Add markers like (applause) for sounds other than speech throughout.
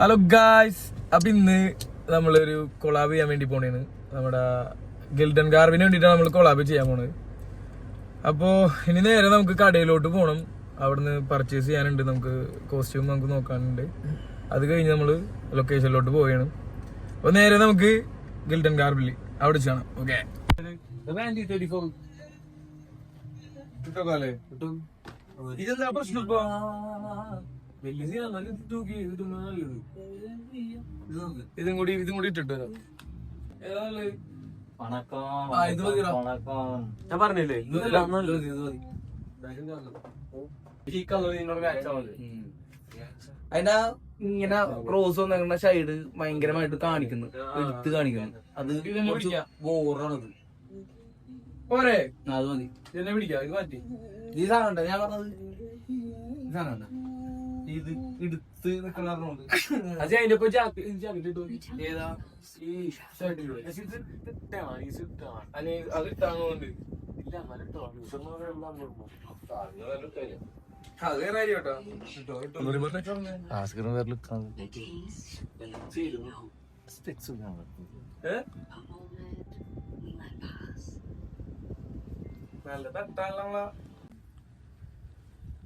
Hello guys അപ്പൊ ഇന്ന് നമ്മളൊരു കൊളാബ് ചെയ്യാൻ വേണ്ടി പോണേന്ന് നമ്മുടെ ഗിൽഡൻ ഗാർവിന് വേണ്ടിയിട്ടാണ് നമ്മൾ കൊളാബ് ചെയ്യാൻ പോണത്. അപ്പോ ഇനി നേരെ നമുക്ക് കടയിലോട്ട് പോകണം അവിടുന്ന് പർച്ചേസ് ചെയ്യാനുണ്ട്. നമുക്ക് കോസ്റ്റ്യൂം നമുക്ക് നോക്കാനുണ്ട്. അത് കഴിഞ്ഞ് നമ്മൾ ലൊക്കേഷനിലോട്ട് പോവുകയാണ് അപ്പോൾ നേരെ നമുക്ക് ഗിൽഡൻ ഗാർബിൽ അവിടെ ചെയ്യണം ഓക്കെ ഇതെന്താ പ്രശ്നം ഇതും കൂടി ഇതും കൂടി ഇട്ടിട്ട് വരാം. ഞാൻ പറഞ്ഞില്ലേ. അതിന്റെ ഇങ്ങനെ റോസ് വന്നിരുന്ന സൈഡ് ഭയങ്കരമായിട്ട് കാണിക്കുന്നു എടുത്ത് കാണിക്കുന്നു അത്. ബോറാണത് പോരെ അത് മതി പിടിക്കാം ഇത് മാറ്റി ഈ സാധനം ഞാൻ പറഞ്ഞത് ഈ സാധനം? ഇത് എടുത്ത് നിക്കണ പറഞ്ഞോണ്ട്. അത് അതിന്റെ ഒപ്പം. ഏതാ? ഈ ഷർട്ട് ഇല്ലേ? അല്ലെ അത് ഇട്ടാണോണ്ട് അത് വേറെ കാര്യം കേട്ടോ. ഇട്ടോ, ഇട്ടോ. ഏ? നല്ല തട്ടാനുള്ള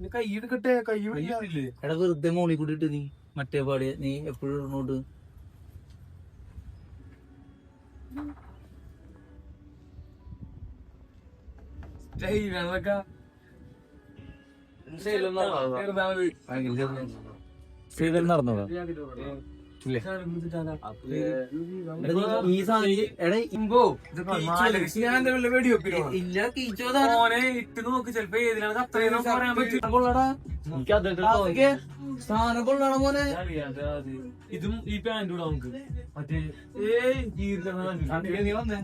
കൈ എടുക്കട്ടെ കൈ പിടിക്കാറില്ലേ എടാ വെറുതെ മോളി കൂടിയിട്ട് നീ മറ്റേ പാടി നീ എപ്പോഴും ഇങ്ങോട്ട് സ്റ്റൈലാണതൊക്കെ ഇല്ല ഇട്ട് നോക്ക് ചെലപ്പോ പറയാൻ പറ്റും. കൊള്ളടാ. സാധനം കൊള്ളാണ മോനെ. ഇതും ഈ പാന്റ് കൂടെ നമുക്ക്. മറ്റേ ഏയ് വന്നേ?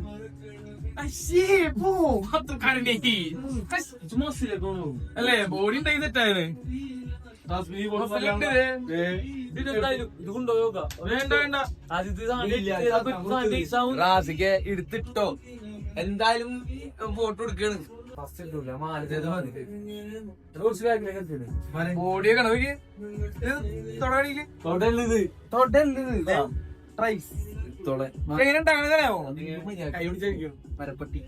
അല്ലേ ബോഡി ഉണ്ടായി തെറ്റായത് റാസിക്ക് എടുത്തിട്ടോ എന്തായാലും ഫോട്ടോ എടുക്കാണ് മരപ്പട്ടി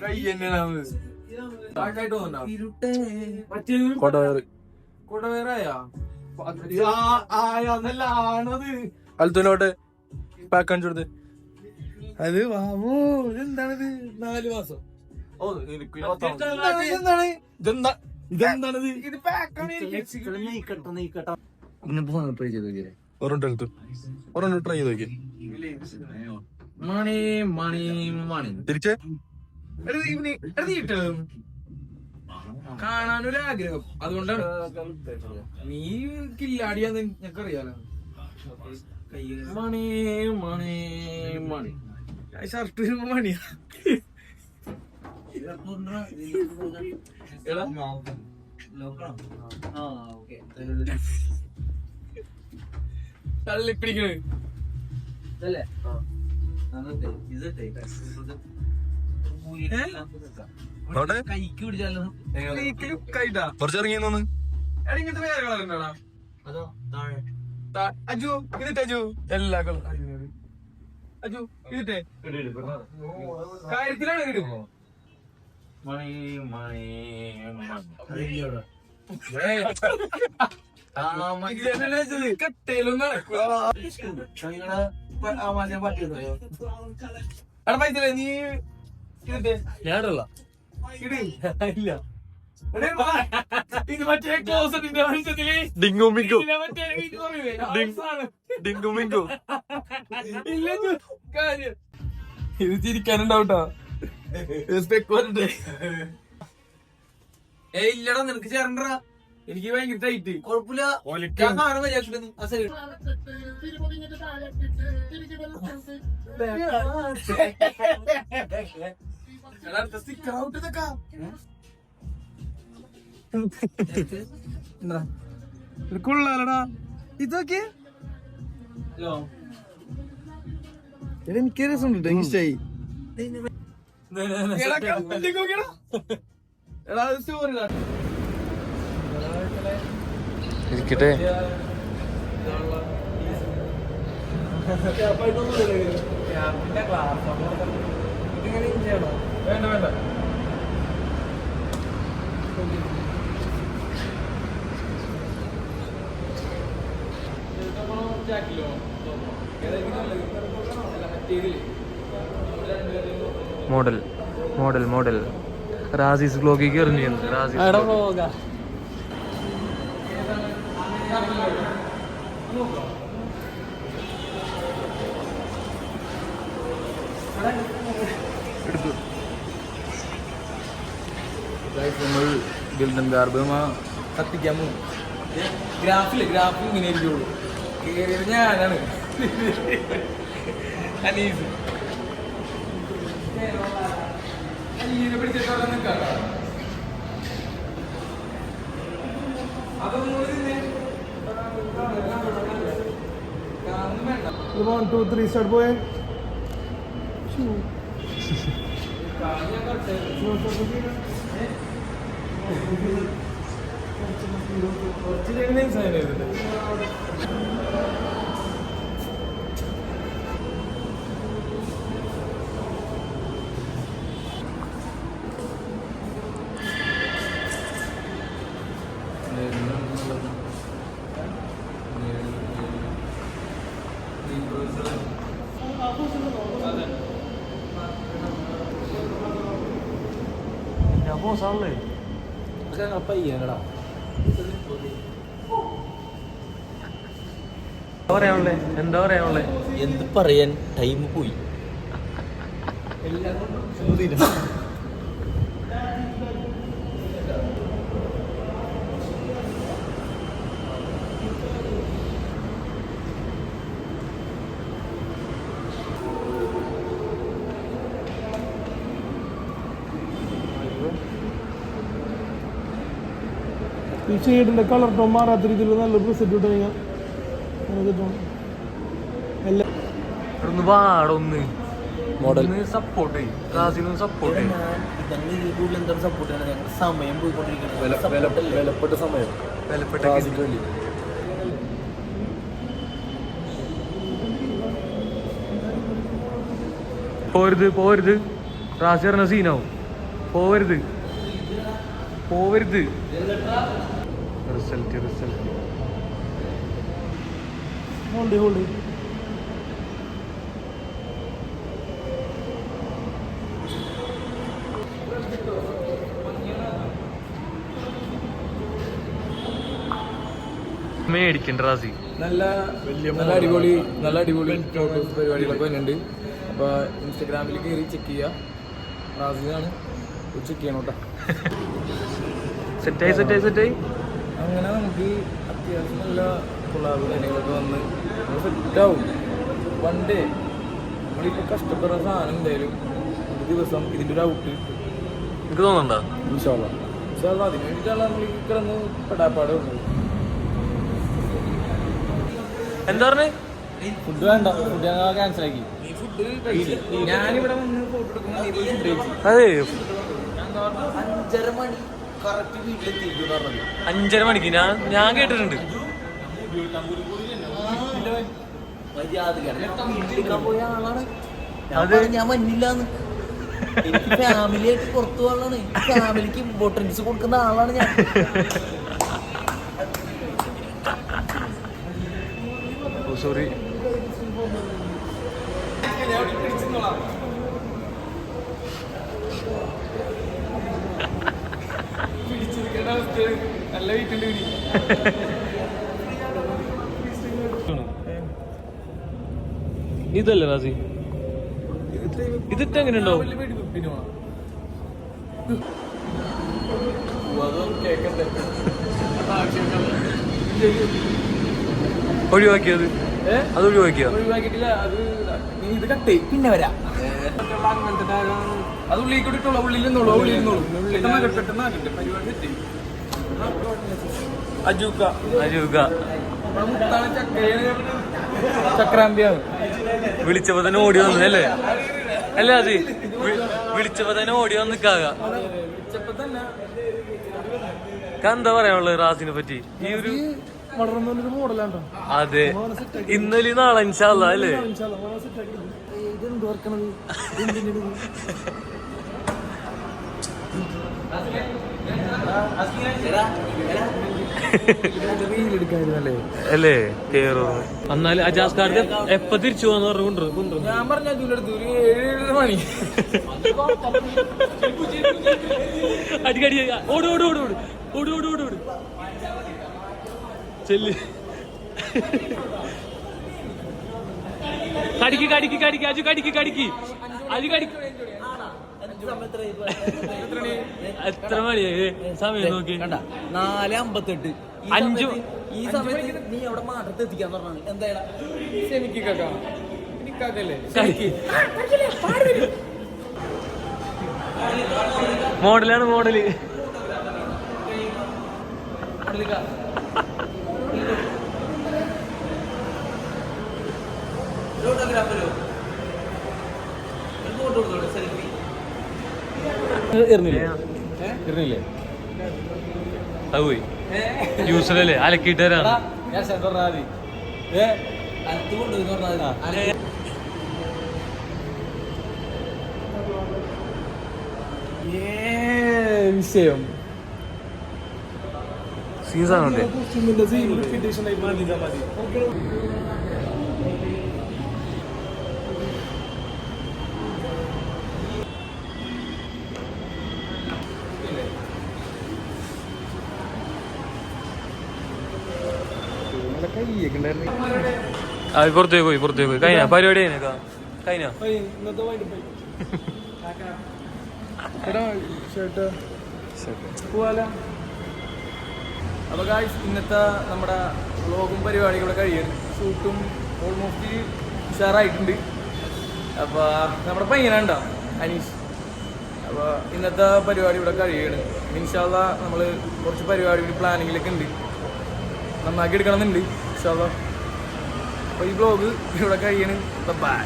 കൈ തന്നെയാണ് അൽത്തുനോട്ട് പാക്ക് കാണിച്ചു കൊടുത്ത്. അത് വാമോ ഇതെന്താണിത് നാല് മാസം. ഓ എന്താണ്? ഇതെന്താണ്? ഇതെന്താ? ഇതെന്താണിത്? ഇത് പാക്കാണ് ട്രൈ ചെയ്ത് നോക്കിയേ. ഒരെണ്ണം എടുത്തു ഒരെണ്ണം ട്രൈ ചെയ്ത് നോക്കി മണി മണി മണി തിരിച്ചേ? കാണാനൊരു ആഗ്രഹം അതുകൊണ്ടാണ്. നീ കില്ലാടിയാന്ന് ഞങ്ങൾക്കറിയാലോ മണി മണി മണി. ഷർട്ട് മണിയാ. തള്ളിപ്പിടിക്കണ്. ഇതല്ലേ? നോട്ടെ കൈക്ക് പിടിച്ചാലോ കൈട്ടാ കുറച്ച് ഇറങ്ങി തോന്ന് എടാ ഇങ്ങനത്തെ വേറെ കളർ ഉണ്ടോടാ അതോ താഴെ അജു ഇതിട്ട് അജു എല്ലാ കളർ അജു ഇതിട്ടെ കാര്യത്തിലാണ് ഇടും മണി മണി കട്ടയിലും നടക്കുക എടാ പൈസല്ലേ നീ ഇട്. ഇല്ല. ഇത് മറ്റേ ക്ലോസറ്റിന്റെ മത്സ്യത്തിൽ ഡിങ്കു മിങ്കു. ഇതിലെ മറ്റേ ഇത് പറയൂലേ, ആ ഡിങ്. സാധനം. ഡിങ്കു മിങ്കു. ഇല്ല കാര്യം. ഇത് ചിരിക്കാനുണ്ടാവട്ടോ. ഏ ഇല്ലടാ നിനക്ക് ചേരണ്ടടാ. എനിക്ക് ഭയങ്കര ടൈറ്റ് കൊഴപ്പില്ല ഒലിക്കാൻ സാധനം അസരി ആ സൈഡ് ഇതൊക്കെ കൊള്ളാലടാ. ഇതൊക്കെ ഹലോ. എനിക്ക് രസമുണ്ട് ഇഷ്ടായി ഇരിക്കട്ടെ. വേണ്ട വേണ്ട. Model model model. റാസീസ് ബ്ലോഗിലേക്ക് എറിഞ്ഞു റാസീസ് vlog. നമ്മൾ ഗിൽഡൻ ഗാർബ് കത്തിക്കാൻ പോകും ഗ്രാഫിൽ ഗ്രാഫിൽ ഇങ്ങനെ ഇരിക്കുള്ളൂ. കേറിയത് ഞാനാണ്. അനീസ്. അനീസിനെ പിടിച്ചിട്ട് അവിടെ നിൽക്കാം One, two, three, start boy. കാണുന്നു ഞാൻ കട്ട് കുറച്ച് കഴിഞ്ഞ സൈൻ ചെയ്തിട്ട് ഞാൻ പോസാണല്ലേ പയ്യനടാ എന്താ പറയാനുള്ളേ എന്താ പറയാനുള്ളേ എന്ത് പറയാൻ? ടൈം പോയി. ഈ കളർ ടോൺ മാറാത്ത രീതിയിൽ നല്ല റിസൾട്ട് കിട്ടും എല്ലാം ഒന്ന് വാടൊന്ന് മോഡൽ സപ്പോർട്ട് റാസിന് സപ്പോർട്ട് സപ്പോർട്ട് ചെയ്യണം സമയം പോയിക്കൊണ്ടിരിക്കുന്നത് വിലപ്പെട്ട സമയം. വിലപ്പെട്ട പോരുത് പോരുത്. റാസി പറഞ്ഞ സീനാവും പോവരുത് പോവരുത് റിസൾട്ട് റിസൾട്ട് ഹോൾഡ് ഹോൾഡ് മേടിക്കണ്ട റാസി. നല്ല നല്ല അടിപൊളി നല്ല അടിപൊളി ഫോട്ടോസ് പരിപാടികളൊക്കെ വരുന്നുണ്ട് അപ്പോൾ ഇൻസ്റ്റഗ്രാമിൽ കയറി ചെക്ക് ചെയ്യുക റാസിയാണ്. ചെക്ക് ചെയ്യണം കേട്ടോ. സെറ്റായി സെറ്റായി സെറ്റായി അങ്ങനെ നമുക്ക് അത്യാവശ്യം നല്ല കൊളാബ് കാര്യങ്ങളൊക്കെ വന്ന് നമ്മൾ സെറ്റാവും വൺ ഡേ നമ്മളിപ്പോൾ കഷ്ടപ്പെടുന്ന സാധനം എന്തായാലും ഒരു ദിവസം ഇതിന്റെ ഒരു ഔട്ട് എനിക്ക് തോന്നണ്ട ഇൻഷാല്ല ഇൻഷാല്ല അതിന് വേണ്ടിയിട്ടാണ് നമ്മൾ ഈ കിടന്ന് പെടാപ്പാട് വന്നത്. എന്താ പറഞ്ഞേ? ഫുഡ് വേണ്ട. ഫുഡ് ഞങ്ങൾ ക്യാൻസൽ ആക്കി. ഞാനിവിടെ വന്ന് ഫോട്ടോ എടുക്കുമ്പോൾ അഞ്ചര മണി. കറക്റ്റ് വീട്ടിലെത്തിയിരിക്കും പറഞ്ഞു അഞ്ചര മണിക്ക്. ഞാൻ ഞാൻ കേട്ടിട്ടുണ്ട്. ഞാൻ മഞ്ഞില്ലാന്ന് എനിക്ക് ഫാമിലി ആയിട്ട് പുറത്തു പോകാനാണ് ഫാമിലിക്ക് ഇമ്പോർട്ടൻസ് കൊടുക്കുന്ന ആളാണ് ഞാൻ. സോറി നല്ല ഇതല്ലേ റാസി? ഇതിട്ട് എങ്ങനെ ഉണ്ടാവും ഒഴിവാക്കിയത് അത് ഒഴിവാക്കിയോ ഒഴിവാക്കിയിട്ടില്ല അത് നീ ഇത് കട്ടേ പിന്നെ വരാം. അത് ഉള്ളിൽ കൂടി ഉള്ളിൽ നിന്നോളൂ. ഉള്ളിൽ നിന്നോളൂ. പെട്ടെന്ന്. പരിപാടി തെറ്റി. അജൂക്ക അജൂക്ക ചക്രാന്തിയാണ് വിളിച്ചപ്പോ തന്നെ ഓടി വന്നല്ലേ അല്ല? അത് വിളിച്ചപ്പോ തന്നെ ഓടി വന്നിക്കാക എന്താ പറയാനുള്ള റാസിനെ പറ്റി? ഈ ഒരു അതെ. ഇന്നലെ നാളെ ഇൻഷാല്ല അല്ലേ ഇതെന്ത് (laughs) അല്ലേ? കേറോ. എന്നാലും അജാസ് കാർഡ് എപ്പ തിരിച്ചു പോവാന്ന് പറഞ്ഞു ഞാൻ പറഞ്ഞ മണി. അടിക്കടി ഓട് ഓട് ഓട് ഓട്. ഓട് ഓട് ഓട് ഓട്. ചെല്ല്. കടിക്ക് കടിക്ക് കടിക്ക്. അജു കടിക്ക് കടിക്ക്. അജു കടിക്ക്. എത്ര മണി സമയം നോക്കി. കണ്ട നാല് അമ്പത്തെട്ട്. അഞ്ചു ഈ സമയത്ത് നീ അവിടെ മാറ്റത്ത് എത്തിക്കാൻ പറഞ്ഞാണ് എന്തായാലും എനിക്ക് മോഡലാണ് മോഡൽ. ഫോട്ടോ കൊടുത്തോട്ടെ ശരി. എറിഞ്ഞില്ലേ? അത് പോയി. യൂസിലല്ലേ അലക്കിയിട്ട് തരാണ് വിഷയം സീസൺ ഉണ്ട് ആ പുറത്തേക്ക് പോയി പുറത്തേക്ക് പോയി. കഴിഞ്ഞ? പരിപാടി കഴിഞ്ഞേക്കാ കഴിഞ്ഞ? അപ്പോൾ ഗായ്സ് ഇന്നത്തെ നമ്മുടെ വ്ളോഗും പരിപാടിയും ഇവിടെ കഴിയാണ് ഷൂട്ടും ഓൾമോസ്റ്റ് ഉഷാറായിട്ടുണ്ട്. അപ്പൊ നമ്മുടെ പയ്യനുണ്ടോ അനീഷ്. അപ്പൊ ഇന്നത്തെ പരിപാടി ഇവിടെ കഴിയാണ്. ഇൻഷാല്ല നമ്മൾ കുറച്ച് പരിപാടി പ്ലാനിങ്ങിലൊക്കെ ഉണ്ട്. നന്നാക്കി എടുക്കണമെന്നുണ്ട്. ഇൻഷാല്ല അപ്പോൾ ഈ ബ്ലോഗ് ഇവിടെ കഴിയണം. ബൈ